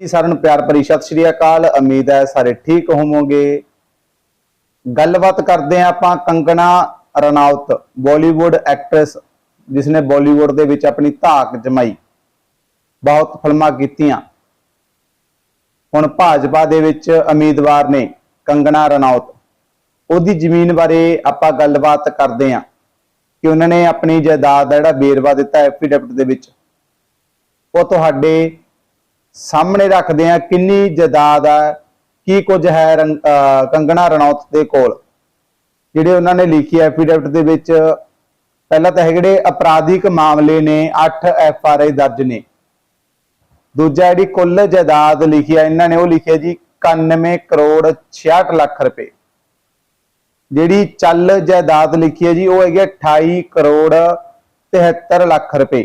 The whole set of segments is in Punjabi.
ਜੀ ਸਾਰਿਆਂ ਨੂੰ ਪਿਆਰ ਭਰੀ ਸਤਿ ਸ਼੍ਰੀ ਅਕਾਲ। ਉਮੀਦ ਹੈ ਸਾਰੇ ਠੀਕ ਹੋਵੋਗੇ। ਗੱਲਬਾਤ ਕਰਦੇ ਹਾਂ ਆਪਾਂ ਕੰਗਣਾ ਰਣਾਉਤ ਬਾਲੀਵੁੱਡ ਐਕਟਰੈਸ ਜਿਸ ਨੇ ਬਾਲੀਵੁੱਡ ਦੇ ਵਿੱਚ ਆਪਣੀ ਧਾਕ ਜਮਾਈ। ਬਹੁਤ ਫਿਲਮਾਂ ਕੀਤੀਆਂ। ਹੁਣ ਭਾਜਪਾ ਦੇ ਵਿੱਚ ਉਮੀਦਵਾਰ ਨੇ ਕੰਗਣਾ ਰਣਾਉਤ ਉਹਦੀ ਜ਼ਮੀਨ ਬਾਰੇ ਆਪਾਂ ਗੱਲਬਾਤ ਕਰਦੇ ਹਾਂ ਕਿ ਉਹਨਾਂ ਨੇ ਆਪਣੀ ਜਾਇਦਾਦ ਦਾ ਜਿਹੜਾ ਵੇਰਵਾ ਦਿੱਤਾ ਐਫੀਡੈਵਿਟ ਦੇ ਵਿੱਚ। ਉਹ ਤੁਹਾਡੇ ਸਾਹਮਣੇ ਰੱਖਦੇ ਆ ਕਿੰਨੀ ਜਾਇਦਾਦ ਆ ਕੀ ਕੁਝ ਹੈ ਕੰਗਣਾ ਰਣੌਤ ਦੇ ਕੋਲ। ਜਿਹੜੇ ਉਹਨਾਂ ਨੇ ਲਿਖੀ ਐਫੀਡੈਵਿਟ ਦੇ ਵਿੱਚ, ਪਹਿਲਾਂ ਤਾਂ ਹੈ ਜਿਹੜੇ ਅਪਰਾਧਿਕ ਮਾਮਲੇ ਨੇ 8 ਐਫ ਆਰ ਆਈ ਦਰਜ ਨੇ। ਦੂਜਾ ਜਿਹੜੀ ਕੁੱਲ ਜਾਇਦਾਦ ਲਿਖੀ ਹੈ, ਇਹਨਾਂ ਨੇ ਉਹ ਲਿਖਿਆ ਜੀ 91 ਕਰੋੜ 66 ਲੱਖ ਰੁਪਏ। ਜਿਹੜੀ ਚੱਲ ਜਾਇਦਾਦ ਲਿਖੀ ਹੈ ਜੀ, ਉਹ ਹੈਗੀ ਹੈ 28 ਕਰੋੜ 73 ਲੱਖ ਰੁਪਏ।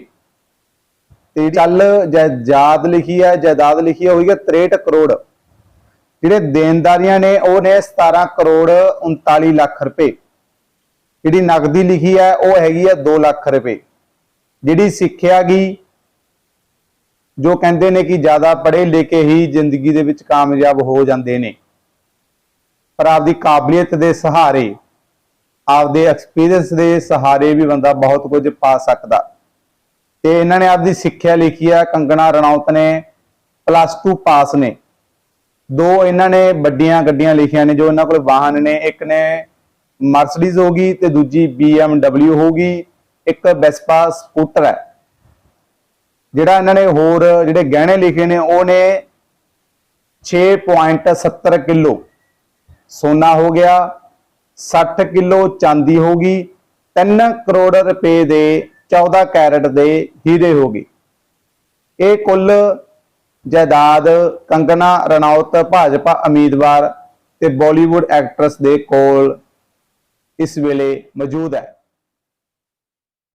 ਤੇ ਚੱਲ ਜਾਇਦਾਦ ਲਿਖੀ ਹੈ ਜਾਇਦਾਦ ਲਿਖੀ ਹੈ ਹੋਈ ਹੈ 63 ਕਰੋੜ। ਜਿਹੜੇ ਦੇਣਦਾਰੀਆਂ ਨੇ, ਉਹ ਨੇ 17 ਕਰੋੜ 39 ਲੱਖ ਰੁਪਏ। ਜਿਹੜੀ ਨਗਦੀ ਲਿਖੀ ਹੈ, ਉਹ ਹੈਗੀ ਹੈ 2 ਲੱਖ ਰੁਪਏ। ਜਿਹੜੀ ਸਿੱਖਿਆ ਗਈ ਜੋ ਕਹਿੰਦੇ ਨੇ ਕਿ ਜ਼ਿਆਦਾ ਪੜ੍ਹੇ ਲਿਖੇ ਹੀ ਜ਼ਿੰਦਗੀ ਦੇ ਵਿੱਚ ਕਾਮਯਾਬ ਹੋ ਜਾਂਦੇ ਨੇ। ਪਰ ਆਪਦੀ ਕਾਬਲੀਅਤ ਦੇ ਸਹਾਰੇ, ਆਪਦੇ ਐਕਸਪੀਰੀਅੰਸ ਦੇ ਸਹਾਰੇ ਵੀ ਬੰਦਾ ਬਹੁਤ ਕੁਝ ਪਾ ਸਕਦਾ। ਤੇ ਇਹਨਾਂ ਨੇ ਆਪਦੀ ਸਿੱਖਿਆ ਲਿਖੀ ਆ, ਕੰਗਣਾ ਰਣੌਤ ਨੇ ਪਲੱਸ 2 ਪਾਸ ਨੇ। ਦੋ ਇਹਨਾਂ ਨੇ ਵੱਡੀਆਂ ਗੱਡੀਆਂ ਲਿਖੀਆਂ ਨੇ ਜੋ ਇਹਨਾਂ ਕੋਲ ਵਾਹਨ ਨੇ, ਇੱਕ ਨੇ ਮਰਸੀਡੀਜ਼ ਹੋਗੀ ਤੇ ਦੂਜੀ BMW ਹੋਗੀ ਇੱਕ ਵੈਸਪਾ ਸਕੂਟਰ ਹੈ। ਜਿਹੜਾ ਇਹਨਾਂ ਨੇ ਹੋਰ ਜਿਹੜੇ ਗਹਿਣੇ ਲਿਖੇ ਨੇ, ਉਹ ਨੇ 6.70 ਕਿਲੋ। ਸੋਨਾ ਹੋ ਗਿਆ 60 ਕਿਲੋ ਚਾਂਦੀ ਹੋ ਗਈ 3 ਕਰੋੜ ਰੁਪਏ ਦੇ 14 ਕੈਰਟ ਦੇ ਹੀਰੇ ਹੋ ਗਏ। ਇਹ ਕੁੱਲ ਜਾਇਦਾਦ ਕੰਗਨਾ ਰਣੌਤ, ਭਾਜਪਾ ਉਮੀਦਵਾਰ ਤੇ ਬਾਲੀਵੁੱਡ ਐਕਟਰਸ ਦੇ ਕੋਲ ਇਸ ਵੇਲੇ ਮੌਜੂਦ ਹੈ।